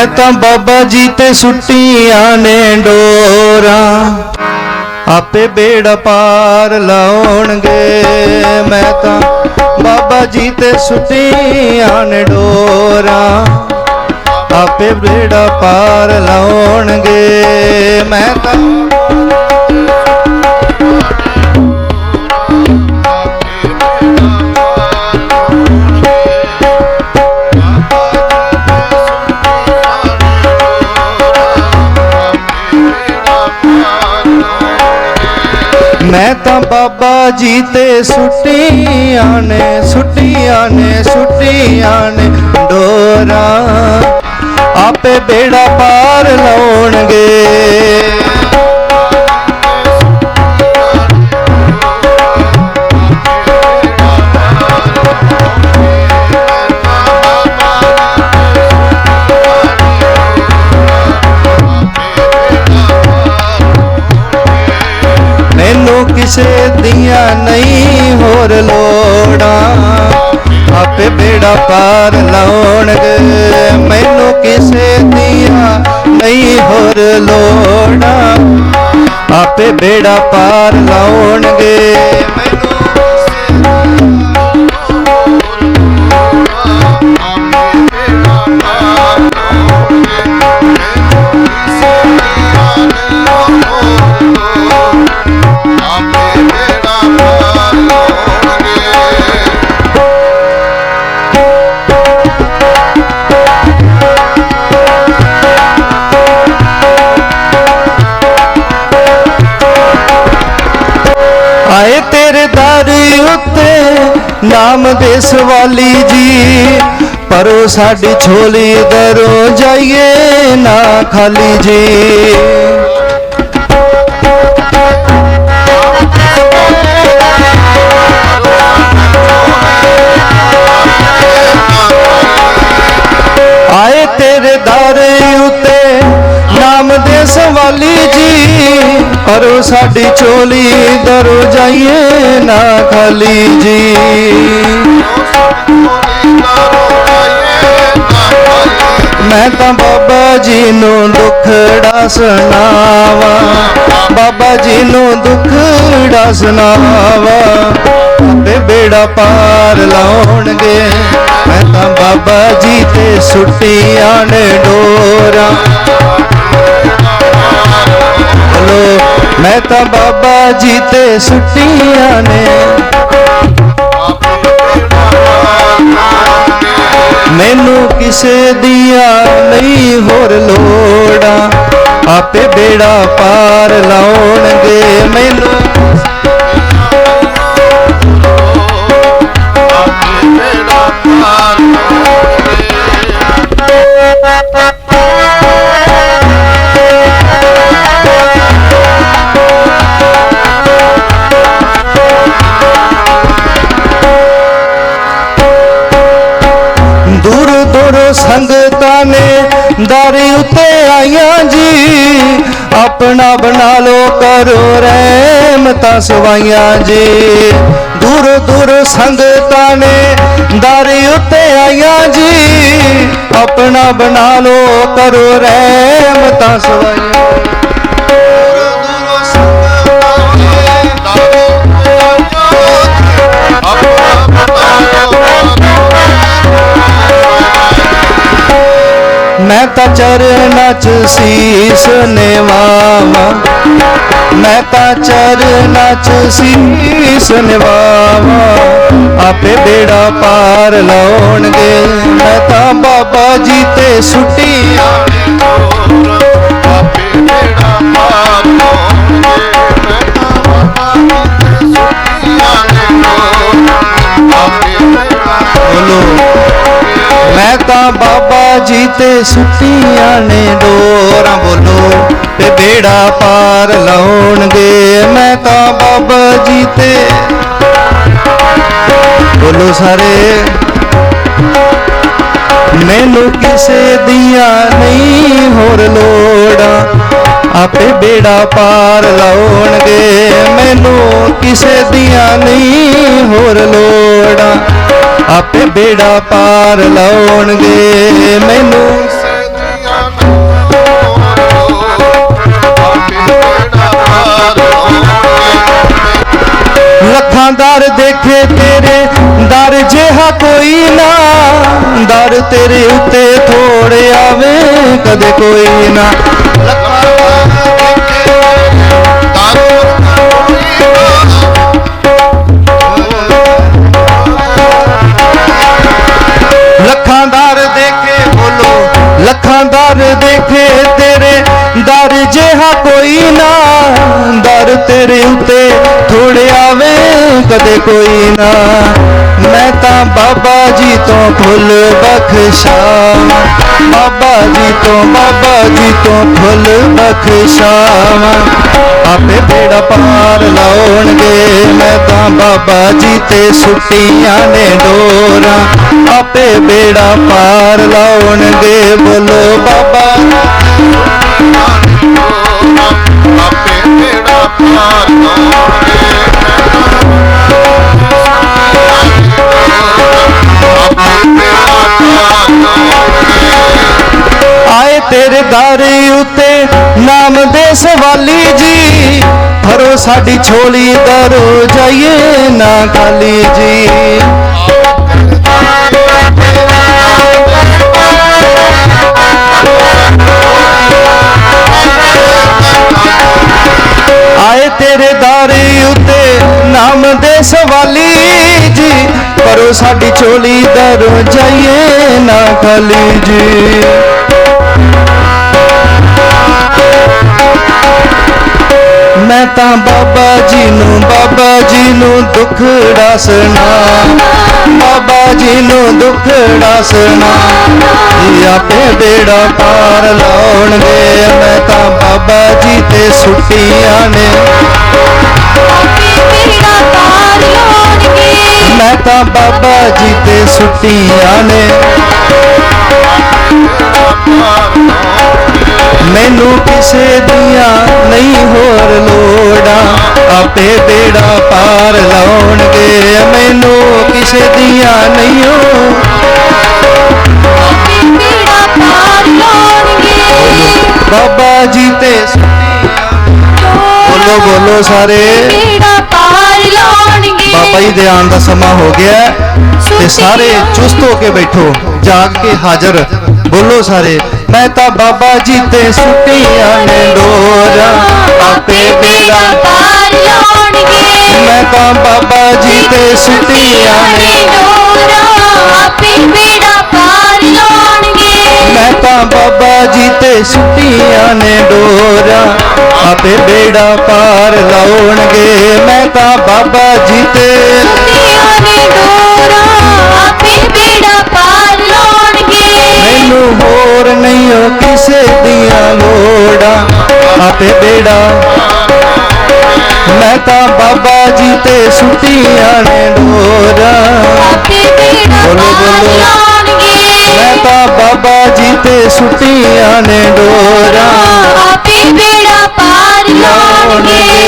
ਮੈਂ ਤਾਂ ਬਾਬਾ ਜੀ ਤੇ ਸੁੱਟੀਆਂ ਨੇ ਡੋਰਾਂ। ਆਪੇ ਬੇੜਾ ਪਾਰ ਲਾਉਣਗੇ। ਮੈਂ ਤਾਂ ਬਾਬਾ ਜੀ ਤੇ ਸੁੱਟੀਆਂ ਨੇ ਡੋਰਾਂ। ਆਪੇ ਬੇੜਾ ਪਾਰ ਲਾਉਣਗੇ। ਮੈਂ ਤਾਂ ਮੈਂ ਤਾਂ ਬਾਬਾ ਜੀ ਤੇ ਸੁੱਟੀਆਂ ਨੇ ਸੁੱਟੀਆਂ ਨੇ ਸੁੱਟੀਆਂ ਨੇ ਡੋਰਾਂ। ਆਪੇ ਬੇੜਾ ਪਾਰ ਲਾਉਣਗੇ। ਕਿਸੇ ਦੀਆਂ ਨਹੀਂ ਹੋਰ ਲੋੜਾਂ। ਆਪੇ ਬੇੜਾ ਪਾਰ ਲਾਉਣਗੇ, ਮੈਨੂੰ ਕਿਸੇ ਦੀਆਂ ਨਹੀਂ ਹੋਰ ਲੋੜਾਂ। ਆਪੇ ਬੇੜਾ ਪਾਰ ਲਾਉਣਗੇ। ਉੱਤੇ ਨਾਮ ਦੇ ਸਵਾਲੀ ਜੀ। ਪਰੋ ਸਾਡੀ ਛੋਲੀ ਦਰੋਂ ਜਾਈਏ ਨਾ ਖਾਲੀ ਜੀ। ਸਾਡੀ ਚੋਲੀ ਦਰੋ ਜਾਈਏ ਨਾ ਖਾਲੀ ਜੀ। ਮੈਂ ਤਾਂ ਬਾਬਾ ਜੀ ਨੂੰ ਦੁੱਖੜਾ ਸੁਣਾਵਾਂ ਬਾਬਾ ਜੀ ਨੂੰ ਦੁੱਖੜਾ ਸੁਣਾਵਾਂ ਆਪੇ ਬੇੜਾ ਪਾਰ ਲਾਉਣਗੇ, ਮੈਂ ਤਾਂ ਬਾਬਾ ਜੀ ਤੇ ਸੁੱਟੀਆਂ ਨੇ ਡੋਰਾਂ। ਬੋਲੋ ਮੈਂ ਤਾਂ ਬਾਬਾ ਜੀ ਤੇ ਸੁੱਟੀਆਂ ਨੇ। ਮੈਨੂੰ ਕਿਸੇ ਦੀਆਂ ਨਹੀਂ ਹੋਰ ਲੋੜਾਂ। ਆਪੇ ਬੇੜਾ ਪਾਰ ਲਾਉਣਗੇ ਮੈਨੂੰ। ਦੂਰ ਸੰਗਤਾਂ ਨੇ ਦਰ ਉਤੇ ਆਈਆਂ ਜੀ। ਆਪਣਾ ਬਣਾ ਲੋ ਕਰੋ ਰਹਿਮਤਾਂ ਸਵਾਈਆਂ ਜੀ। ਦੂਰ ਦੂਰ ਸੰਗਤਾਂ ਨੇ ਦਰ ਉਤੇ ਆਈਆਂ ਜੀ। ਆਪਣਾ ਬਣਾ ਲੋ ਕਰੋ ਰਹਿਮਤਾਂ ਸਵਾਈਆਂ ਤਾਂ ਚਰਨਾਂ 'ਚ ਸੀਸ ਨਿਵਾਵਾਂ। ਮੈਂ ਤਾਂ ਚਰਨਾਂ 'ਚ ਸੀਸ ਨਿਵਾਵਾਂ। ਆਪੇ ਬੇੜਾ ਪਾਰ ਲਾਉਣਗੇ। ਮੈਂ ਤਾਂ ਬਾਬਾ ਜੀ ਤੇ ਸੁੱਟੀਆਂ ਬੋਲੋ ਮੈਂ ਤਾਂ ਬਾਬਾ ਜੀ ਤੇ ਸੁੱਟੀਆਂ ਨੇ ਡੋਰਾਂ ਬੋਲੋ ਤੇ ਬੇੜਾ ਪਾਰ ਲਾਉਣਗੇ। ਮੈਂ ਤਾਂ ਬਾਬਾ ਜੀ ਤੇ ਬੋਲੋ ਸਾਰੇ। ਮੈਨੂੰ ਕਿਸੇ ਦੀਆਂ ਨਹੀਂ ਹੋਰ ਲੋੜਾਂ। ਆਪੇ ਬੇੜਾ ਪਾਰ ਲਾਉਣਗੇ। ਮੈਨੂੰ ਕਿਸੇ ਦੀਆਂ ਨਹੀਂ ਹੋਰ ਲੋੜਾਂ। ਆਪੇ ਬੇੜਾ ਪਾਰ ਲਾਉਣਗੇ। ਮੈਨੂੰ ਲੱਖਾਂ ਦਰ ਦੇਖੇ ਤੇਰੇ, ਦਰ ਜਿਹਾ ਕੋਈ ਨਾ। ਦਰ ਤੇਰੇ ਉੱਤੇ ਥੋੜ ਆਵੇ, ਕਦੇ ਕੋਈ ਨਾ। ਆਵੇ ਕਦੇ ਕੋਈ ਨਾ। ਮੈਂ ਤਾਂ ਬਾਬਾ ਜੀ ਤੋਂ ਫੁੱਲ ਬਖਸ਼ਾ। ਬਾਬਾ ਜੀ ਤੋਂ, ਬਾਬਾ ਜੀ ਤੋਂ ਫੁੱਲ ਬਖਸ਼ਾਵਾਂ ਆਪੇ ਬੇੜਾ ਪਾਰ ਲਾਉਣਗੇ, ਮੈਂ ਤਾਂ ਬਾਬਾ ਜੀ ਤੇ ਸੁੱਟੀਆਂ ਨੇ ਡੋਰਾਂ। ਆਪੇ ਬੇੜਾ ਪਾਰ ਲਾਉਣਗੇ, ਬੋਲ ਦਰ ਉਤੇ ਨਾਮ ਦੇ ਸਵਾਲੀ ਜੀ ਫਰੋ ਸਾਡੀ ਛੋਲੀ ਦਰੋ ਜਾਈਏ ਨਾ ਖਾਲੀ ਜੀ ਆਏ ਤੇਰੇ ਦਰ ਉਤੇ ਨਾਮ ਦੇ ਸਵਾਲੀ ਜੀ ਪਰੋ ਸਾਡੀ ਚੋਲੀ ਦਰੋ ਜਾਈਏ ਨਾ ਖਾਲੀ ਜੀ ਮੈਂ ਤਾਂ ਬਾਬਾ ਜੀ ਨੂੰ, ਬਾਬਾ ਜੀ ਨੂੰ ਦੁੱਖ ਦੱਸਣਾ ਬਾਬਾ ਜੀ ਨੂੰ ਦੁੱਖ ਦੱਸਣਾ ਜੀ ਆਪੇ ਬੇੜਾ ਪਾਰ ਲਾਉਣਗੇ। ਮੈਂ ਤਾਂ ਬਾਬਾ ਜੀ ਤੇ ਸੁੱਟੀਆਂ ਨੇ। ਮੈਂ ਤਾਂ ਬਾਬਾ ਜੀ ਤੇ ਸੁੱਟੀਆਂ ਨੇ। ਮੈਨੂੰ ਕਿਸੇ ਦੀਆਂ ਨਹੀਂ ਹੋਰ ਲੋੜਾਂ। ਆਪੇ ਬੇੜਾ ਪਾਰ ਲਾਉਣਗੇ। ਮੈਨੂੰ ਕਿਸੇ ਦੀਆਂ ਨਹੀਂ ਹੋ ਬੇੜਾ ਪਾਰ ਲਾਉਣਗੇ। ਬਾਬਾ ਜੀ ਤੇ ਬੋਲੋ ਬੋਲੋ ਸਾਰੇ। ਬੇੜਾ ਪਾਰ ਲਾਉਣਗੇ। ਬਾਬਾ ਜੀ ਦੇ ਆਉਣ ਦਾ ਸਮਾਂ ਹੋ ਗਿਆ ਤੇ ਸਾਰੇ ਚੁਸਤ ਹੋ ਕੇ ਬੈਠੋ ਜਾਗ ਕੇ ਹਾਜ਼ਰ। ਬੋਲੋ ਸਾਰੇ। ਮੈਂ ਤਾਂ ਬਾਬਾ ਜੀ ਤੇ ਸੁੱਟੀਆਂ ਨੇ ਡੋਰਾਂ। ਆਪੇ ਬੇੜਾ ਪਾਰ ਲਾਉਣਗੇ। ਮੈਂ ਤਾਂ ਬਾਬਾ ਜੀ ਤੇ ਸੁੱਟੀਆਂ ਨੇ ਡੋਰਾ ਆਪੇ ਬੇੜਾ ਪਾਰ ਲਾਉਣਗੇ। ਮੈਂ ਤਾਂ ਬਾਬਾ ਜੀ ਤੇ ਸੁੱਟੀਆਂ ਨੇ ਡੋਰਾਂ। ਆਪੇ ਬੇੜਾ ਪਾਰ ਲਾਉਣਗੇ। ਮੈਂ ਤਾਂ ਬਾਬਾ ਆਪੇ ਬੇੜਾ। ਮੈਂ ਤਾਂ ਬਾਬਾ ਜੀ ਤੇ ਸੁੱਟੀਆਂ ਨੇ ਡੋਰਾਂ। ਬੋਲੋ, ਬੋਲੋ। ਮੈਂ ਤਾਂ ਬਾਬਾ ਜੀ ਤੇ ਸੁੱਟੀਆਂ ਨੇ ਡੋਰਾਂ। ਆਪੇ ਬੇੜਾ ਪਾਰ ਲਾਉਣਗੇ।